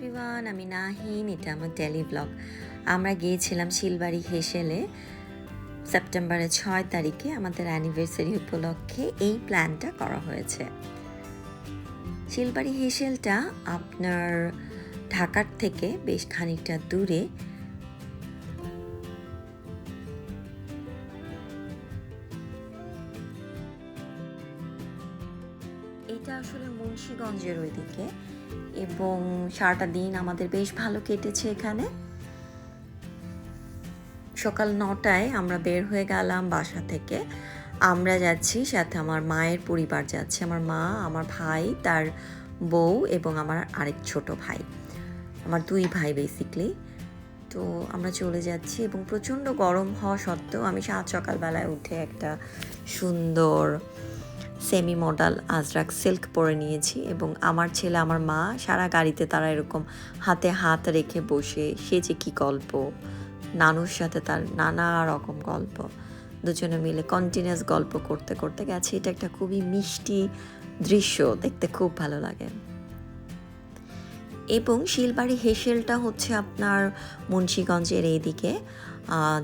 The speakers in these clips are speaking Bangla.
এভরিওয়ান আমি নাহিন, এটা আমার টেলি ব্লগ আমরা গিয়েছিলাম শিলবাড়ি হেসেলে সেপ্টেম্বরের ছয় তারিখে আমাদের অ্যানিভার্সারি উপলক্ষে এই প্ল্যানটা করা হয়েছে। শিলবাড়ি হেসেলটা আপনার ঢাকার থেকে বেশ খানিকটা দূরে। এটা আসলে মুন্সীগঞ্জের ওইদিকে। এবং সারাটা দিন আমাদের বেশ ভালো কেটেছে এখানে। সকাল নটায় আমরা বের হয়ে গেলাম বাসা থেকে। আমরা যাচ্ছি সাথে আমার মায়ের পরিবার যাচ্ছে। আমার মা, আমার ভাই, তার বউ এবং আমার আরেক ছোট ভাই। আমার দুই ভাই বেসিকলি তো আমরা চলে যাচ্ছি এবং প্রচণ্ড গরম হওয়া সত্ত্বেও আমি সাত সকালবেলায় উঠে একটা সুন্দর সেমি মডেল আজরাক সিল্ক পরে নিয়েছি এবং আমার ছেলে, আমার মা সারা গাড়িতে তারা এরকম হাতে হাত রেখে বসে সে যে কী গল্প, নানুর সাথে তার নানা রকম গল্প, দুজনে মিলে কন্টিনিউয়াস গল্প করতে করতে গেছে। এটা একটা খুবই মিষ্টি দৃশ্য, দেখতে খুব ভালো লাগে। এবং শিলবাড়ি হেসেলটা হচ্ছে আপনার মুন্সীগঞ্জের এইদিকে।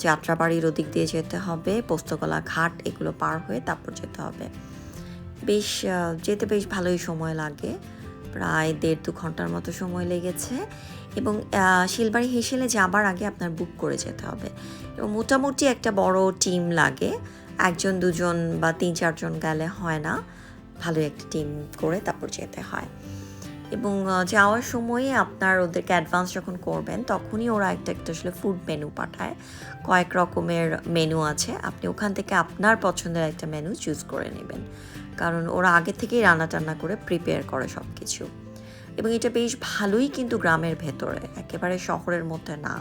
যাত্রাবাড়ির ওদিক দিয়ে যেতে হবে, পোস্তকলা ঘাট এগুলো পার হয়ে তারপর যেতে হবে। বেশ যেতে বেশ ভালোই সময় লাগে। প্রায় দেড় দু ঘণ্টার মতো সময় লেগেছে এবং শিলবাড়ি হেসেলে যাবার আগে আপনার বুক করে যেতে হবে। এবং মোটামুটি একটা বড় টিম লাগে। একজন, দুজন বা তিন চারজন গেলে হয় না। ভালো একটা টিম করে তারপর যেতে হয়। এবং যাওয়ার সময়ে আপনার ওদেরকে অ্যাডভান্স যখন করবেন, তখনই ওরা একটা একটা আসলে ফুড মেনু পাঠায়। কয়েক রকমের মেনু আছে। আপনি ওখান থেকে আপনার পছন্দের একটা মেনু চুজ করে নেবেন। কারণ ওরা আগে থেকেই রান্না টান্না করে প্রিপেয়ার করে সব কিছু এবং এটা বেশ ভালোই কিন্তু গ্রামের ভেতরে। একেবারে শহরের মধ্যে না।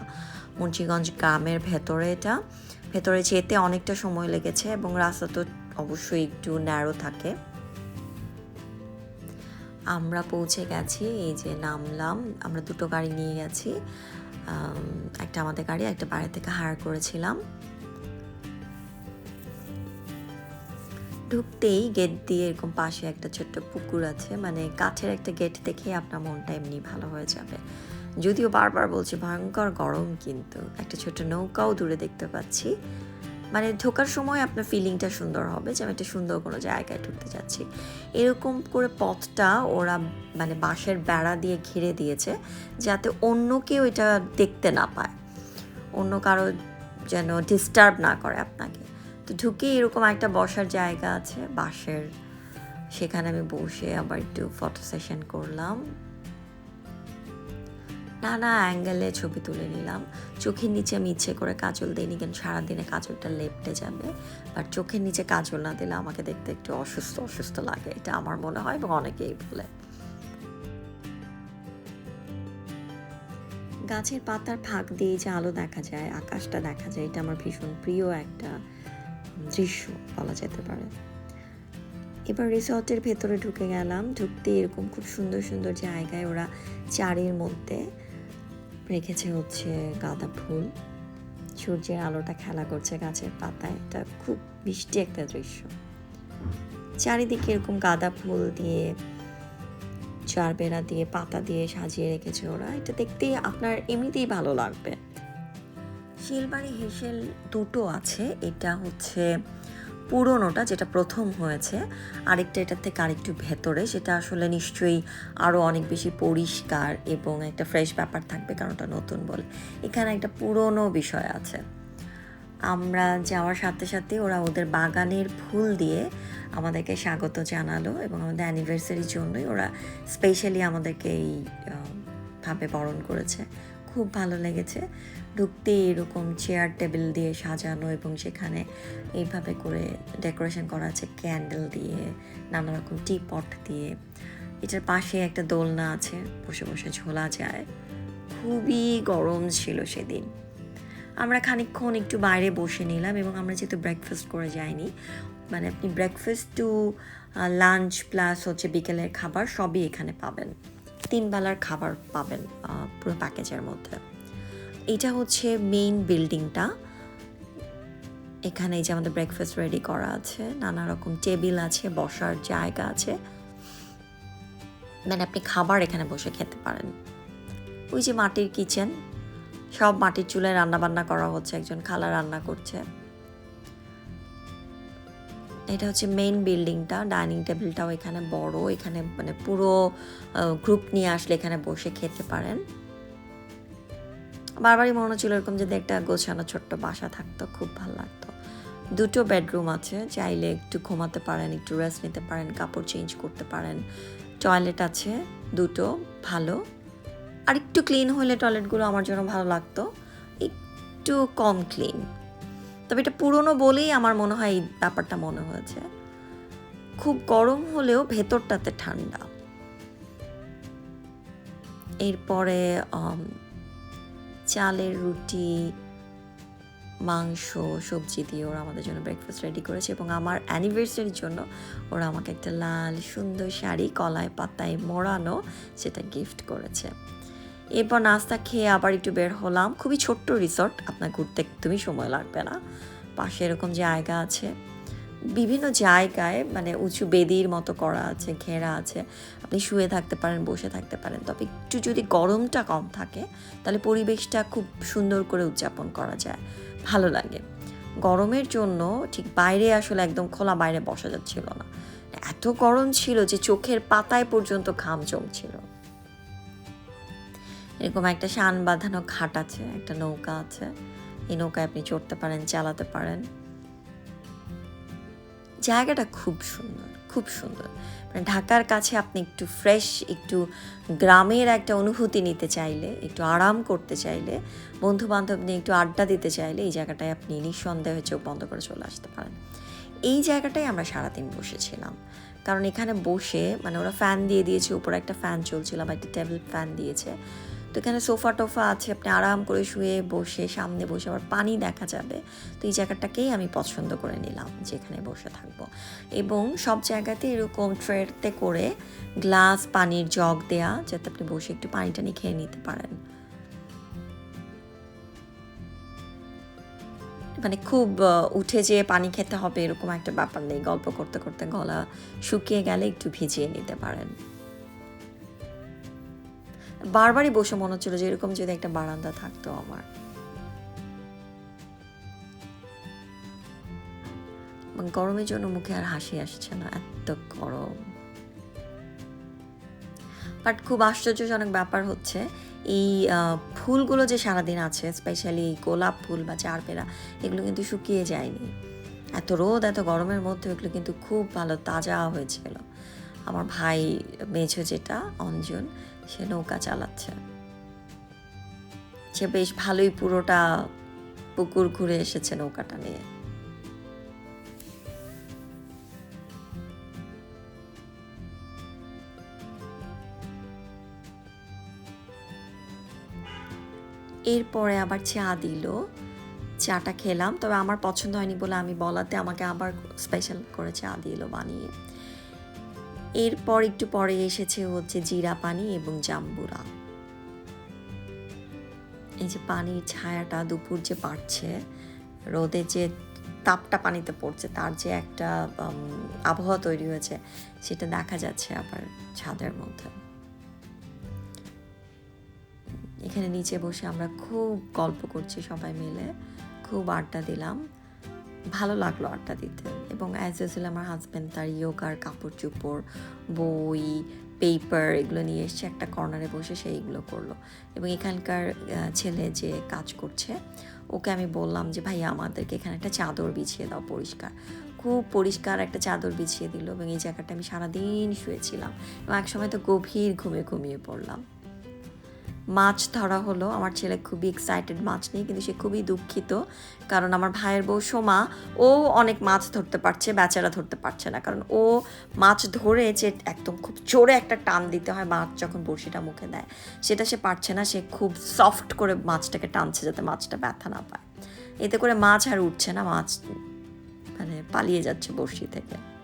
মুন্সিগঞ্জ গ্রামের ভেতরে এটা। ভেতরে যেতে অনেকটা সময় লেগেছে এবং রাস্তা তো অবশ্যই একটু ন্যারো থাকে। আমরা পৌঁছে গেছি, এই যে নামলাম, আমরা দুটো গাড়ি নিয়ে গেছি একটা আমাদের গাড়ি, একটা বাইরে থেকে হায়ার করেছিলাম। ঢুকতেই গেট দিয়ে এরকম পাশে একটা ছোট্ট পুকুর আছে মানে কাঠের একটা গেট দেখে আপনার মনটা এমনি ভালো হয়ে যাবে। যদিও বারবার বলছি, ভয়ঙ্কর গরম কিন্তু, একটা ছোট নৌকাও দূরে দেখতে পাচ্ছি। মানে ঢোকার সময় আপনার ফিলিংটা সুন্দর হবে, যে আমি একটা সুন্দর কোনো জায়গায় ঢুকতে যাচ্ছি। এরকম করে পথটা ওরা মানে বাঁশের বেড়া দিয়ে ঘিরে দিয়েছে, যাতে অন্য কেউ এটা দেখতে না পায়। অন্য কারও যেন ডিস্টার্ব না করে আপনাকে। তো ঢুকে এরকম একটা বসার জায়গা আছে, বাঁশের। সেখানে আমি বসে আবার একটু ফটো সেশন করলাম। নানা অ্যাঙ্গেলে ছবি তুলে নিলাম। চোখের নিচে আমি ইচ্ছে করে কাজল দিইনি কেন সারাদিনে কাজলটা লেপটে যাবে। আর চোখের নিচে কাজল না দিলে আমাকে দেখতে একটু অসুস্থ অসুস্থ লাগে, এটা আমার মনে হয় এবং অনেকেই বলে। গাছের পাতার ফাঁক দিয়ে যে আলো দেখা যায়, আকাশটা দেখা যায়, এটা আমার ভীষণ প্রিয় একটা দৃশ্য বলা যেতে পারে। এবার রিসর্টের ভেতরে ঢুকে গেলাম ঢুকতে এরকম খুব সুন্দর সুন্দর জায়গায় ওরা চারির মধ্যে রেখেছে হচ্ছে গাঁদা ফুল। সূর্যের আলোটা খেলা করছে গাছের পাতায়। এটা খুব মিষ্টি একটা দৃশ্য। চারিদিকে এরকম গাঁদা ফুল দিয়ে, চার বেড়া দিয়ে, পাতা দিয়ে সাজিয়ে রেখেছে ওরা। এটা দেখতেই আপনার এমনিতেই ভালো লাগবে। শিলবাড়ি হেসেল দুটো আছে। এটা হচ্ছে পুরনোটা যেটা প্রথম হয়েছে, আরেকটা এটার থেকে আরেকটু ভেতরে, সেটা আসলে নিশ্চয়ই আরও অনেক বেশি পরিষ্কার এবং একটা ফ্রেশ ব্যাপার থাকবে কারণ ওটা নতুন বলে। এখানে একটা পুরনো বিষয় আছে। আমরা যাওয়ার সাথে সাথে ওরা ওদের বাগানের ফুল দিয়ে আমাদেরকে স্বাগত জানালো এবং আমাদের অ্যানিভার্সারির জন্যই ওরা স্পেশালি আমাদেরকে এই ভাবে বরণ করেছে। খুব ভালো লেগেছে। ঢুকতে এরকম চেয়ার টেবিল দিয়ে সাজানো এবং সেখানে এইভাবে করে ডেকোরেশন করা আছে ক্যান্ডেল দিয়ে, নানা রকম টি পট দিয়ে। এটার পাশে একটা দোলনা আছে, বসে বসে ঝোলা যায়। খুবই গরম ছিল সেদিন। আমরা খানিকক্ষণ একটু বাইরে বসে নিলাম এবং আমরা যেহেতু ব্রেকফাস্ট করে যাইনি মানে আপনি ব্রেকফাস্ট টু লাঞ্চ প্লাস হচ্ছে বিকেলের খাবার সবই এখানে পাবেন। তিন বেলার খাবার পাবেন পুরো প্যাকেজের মধ্যে। এটা হচ্ছে মেইন বিল্ডিংটা এখানে এই যে আমাদের ব্রেকফাস্ট রেডি করা আছে, নানা রকম টেবিল আছে, বসার জায়গা আছে। মানে আপনি খাবার এখানে বসে খেতে পারেন। ওই যে মাটির কিচেন সব মাটির চুলায় রান্না বান্না করা হচ্ছে, একজন খালা রান্না করছে। এটা হচ্ছে মেইন বিল্ডিংটা ডাইনিং টেবিলটাও এখানে বড়, এখানে মানে পুরো গ্রুপ নিয়ে আসলে এখানে বসে খেতে পারেন। বারবারই মনে হচ্ছিল এরকম যদি একটা গোছানো ছোট্ট বাসা থাকতো, খুব ভালো লাগতো। দুটো বেডরুম আছে, চাইলে একটু ঘুমাতে পারেন, একটু রেস্ট নিতে পারেন, কাপড় চেঞ্জ করতে পারেন। টয়লেট আছে, দুটো, ভালো। আর একটু ক্লিন হলে টয়লেটগুলো আমার জন্য ভালো লাগতো। একটু কম ক্লিন তবে এটা পুরনো বলেই আমার মনে হয় এই ব্যাপারটা মনে হয়েছে। খুব গরম হলেও ভেতরটাতে ঠান্ডা। এরপরে চালের রুটি, মাংস, সবজি দিয়ে ওরা আমাদের জন্য ব্রেকফাস্ট রেডি করেছে এবং আমার অ্যানিভার্সারির জন্য ওরা আমাকে একটা লাল, সুন্দর শাড়ি, কলায় পাতায় মোড়ানো সেটা গিফট করেছে। এরপর নাস্তা খেয়ে আবার একটু বের হলাম। খুবই ছোট্ট রিসর্ট আপনার ঘুরতে একদমই সময় লাগবে না। পাশে এরকম জায়গা আছে। বিভিন্ন জায়গায় মানে উঁচু বেদির মতো করা আছে, ঘেরা আছে। আপনি শুয়ে থাকতে পারেন, বসে থাকতে পারেন। তবে একটু যদি গরমটা কম থাকে, তাহলে পরিবেশটা খুব সুন্দর করে উদযাপন করা যায়। ভালো লাগে। গরমের জন্য ঠিক বাইরে আসলে একদম খোলা বাইরে বসা যাচ্ছিল না। এত গরম ছিল যে চোখের পাতায় পর্যন্ত ঘাম জমছিল। এরকম একটা শান বাঁধানো ঘাট আছে, একটা নৌকা আছে। এই নৌকায় আপনি চড়তে পারেন, চালাতে পারেন। জায়গাটা খুব সুন্দর খুব সুন্দর। মানে ঢাকার কাছে আপনি একটু ফ্রেশ একটু গ্রামের একটা অনুভূতি নিতে চাইলে, একটু আরাম করতে চাইলে বন্ধু বান্ধব নিয়ে একটু আড্ডা দিতে চাইলে এই জায়গাটায় আপনি নিঃসন্দেহে চোখ বন্ধ করে চলে আসতে পারেন। এই জায়গাটায় আমরা সারাদিন বসেছিলাম। কারণ এখানে বসে মানে ওরা ফ্যান দিয়ে দিয়েছে, উপরে একটা ফ্যান চলছিল বা একটা টেবিল ফ্যান দিয়েছে। তো এখানে সোফা টোফা আছে, আপনি আরাম করে শুয়ে বসে সামনে বসে আবার পানি দেখা যাবে। তো এই জায়গাটাকেই আমি পছন্দ করে নিলাম, যেখানে বসে থাকব। এবং সব জায়গাতে এরকম ট্রেতে করে গ্লাস, পানির জগ দেয়া, যাতে আপনি বসে একটু পানি টানি খেয়ে নিতে পারেন। মানে খুব উঠে যেয়ে পানি খেতে হবে এরকম একটা ব্যাপার নেই। গল্প করতে করতে গলা শুকিয়ে গেলে একটু ভিজিয়ে নিতে পারেন। বারবারই বসে মনে হচ্ছিল যে এরকম যদি একটা বারান্দা থাকতো আমার। গরমের জন্য মুখে আর হাসি আসছে না, এত গরম। বাট খুব আশ্চর্যজনক ব্যাপার হচ্ছে, এই ফুলগুলো যে সারাদিন আছে স্পেশালি গোলাপ ফুল বা চারপেরা, এগুলো কিন্তু শুকিয়ে যায়নি। এত রোদ, এত গরমের মধ্যে এগুলো কিন্তু খুব ভালো, তাজা হয়েছিল। আমার ভাই, মেঝো যেটা, অঞ্জন সে নৌকা চালাচ্ছে। সে বেশ ভালোই পুরোটা পুকুর ঘুরে এসেছে নৌকাটা নিয়ে। এরপরে আবার চা দিল। চাটা খেলাম, তবে আমার পছন্দ হয়নি বলে আমি বলাতে আমাকে আবার স্পেশাল করে চা দিল বানিয়ে। এরপর একটু পরে এসেছে হচ্ছে জিরা পানি এবং জাম্বুরা। এই যে পানির ছায়াটা দুপুর যে বাড়ছে, রোদে যে তাপটা পানিতে পড়ছে, তার যে একটা আবহাওয়া তৈরি হয়েছে, সেটা দেখা যাচ্ছে আবার ছাদের মধ্যে। এখানে নিচে বসে আমরা খুব গল্প করছি সবাই মিলে, খুব আড্ডা দিলাম। ভালো লাগল আড্ডা দিতে। এবং অ্যাজ ইউজুয়াল আমার হাজব্যান্ড তার ইয়োগার কাপড় চোপড় বই পেপার এগুলো নিয়ে এসছে একটা কর্নারে বসে সেইগুলো করল। এবং এখানকার ছেলে যে কাজ করছে, ওকে আমি বললাম যে ভাই আমাদেরকে এখানে একটা চাদর বিছিয়ে দাও পরিষ্কার। খুব পরিষ্কার একটা চাদর বিছিয়ে দিল এবং এই জায়গাটা আমি সারাদিন শুয়েছিলাম। এবং এক সময় তো গভীর ঘুমে ঘুমিয়ে পড়লাম। মাছ ধরা হলো। আমার ছেলে খুবই এক্সাইটেড মাছ নিয়ে, কিন্তু সে খুবই দুঃখিত কারণ আমার ভাইয়ের বউ সোমা, ও অনেক মাছ ধরতে পারছে, বেচারা ধরতে পারছে না। কারণ ও মাছ ধরে যে একদম খুব জোরে একটা টান দিতে হয় মাছ যখন বড়শিটা মুখে দেয়, সেটা সে পারছে না। সে খুব সফট করে মাছটাকে টানছে যাতে মাছটা ব্যথা না পায়। এতে করে মাছ আর উঠছে না, মাছ মানে পালিয়ে যাচ্ছে বড়শি থেকে।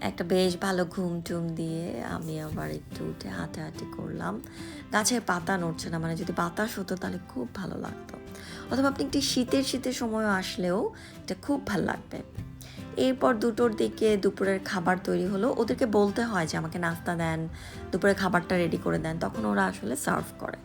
একটা বেশ ভালো ঘুম টুম দিয়ে আমি আবার একটু উঠে হাঁটাহাঁটি করলাম। গাছের পাতা নড়ছে না মানে যদি বাতাস হতো তাহলে খুব ভালো লাগতো। অথবা আপনি একটি শীতের শীতের সময় আসলেও এটা খুব ভালো লাগবে। এরপর দুটোর দিকে দুপুরের খাবার তৈরি হলো। ওদেরকে বলতে হয় যে আমাকে নাস্তা দেন, দুপুরের খাবারটা রেডি করে দেন। তখন ওরা আসলে সার্ভ করে।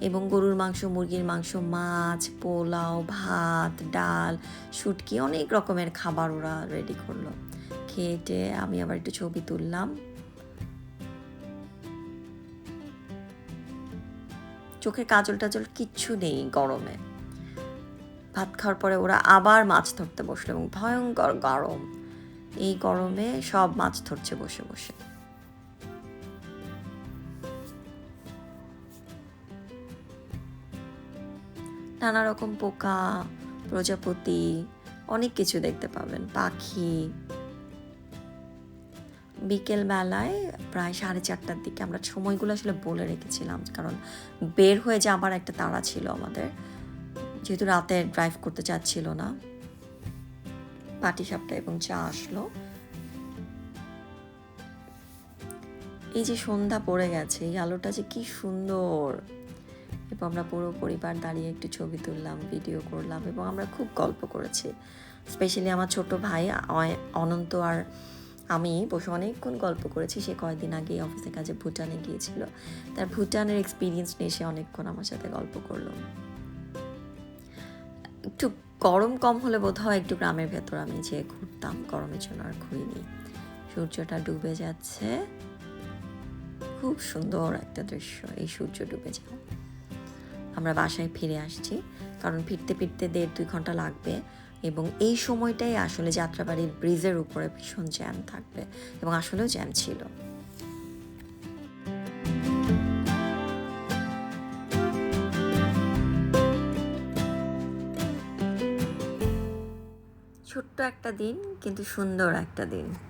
এবং গরুর মাংস, মুরগির মাংস, মাছ, পোলাও, ভাত, ডাল, শুটকি অনেক রকমের খাবার ওরা রেডি করল। খেয়ে আমি আবার একটু ছবি তুললাম। চোখের কাজল টাজল কিচ্ছু নেই গরমে। ভাত খাওয়ার পরে ওরা আবার মাছ ধরতে বসল এবং ভয়ঙ্কর গরম। এই গরমে সব মাছ ধরছে বসে বসে। নানা রকম পোকা, প্রজাপতি, অনেক কিছু দেখতে পাবেন, পাখি। বিকেল বেলায় প্রায় সাড়ে চারটার দিকে আমরা সময়গুলো আসলে বলে রেখেছিলাম, কারণ বের হয়ে যাবার একটা তাড়া ছিল আমাদের। যেহেতু রাতে ড্রাইভ করতে চাচ্ছিল না। পাটি সাপটা এবং চা আসলো। এই যে সন্ধ্যা পড়ে গেছে, এই আলোটা যে কি সুন্দর! এবং আমরা পুরো পরিবার দাঁড়িয়ে একটু ছবি তুললাম ভিডিও করলাম এবং আমরা খুব গল্প করেছি। স্পেশালি আমার ছোট ভাই অনন্ত আর আমি বসে অনেকক্ষণ গল্প করেছি, সে কয়েকদিন আগে অফিসের কাজে ভুটানে গিয়েছিল। তার ভুটানের এক্সপিরিয়েন্স নিয়ে সে অনেকক্ষণ আমার সাথে গল্প করল। একটু গরম কম হলে বোধ হয় একটু গ্রামের ভেতর আমি যেয়ে ঘুরতাম, গরমের জন্য আর ঘুরিনি। সূর্যটা ডুবে যাচ্ছে। খুব সুন্দর একটা দৃশ্য এই সূর্য ডুবে যাওয়া। আমরা বাসায় ফিরে আসছি, কারণ ফিরতে ফিরতে দেড় দুই ঘণ্টা লাগবে। এবং এই সময়টাই আসলে যাত্রাবাড়ির ব্রিজের উপরে ভীষণ জ্যাম থাকবে এবং আসলেও জ্যাম ছিল। ছোট্ট একটা দিন, কিন্তু সুন্দর একটা দিন।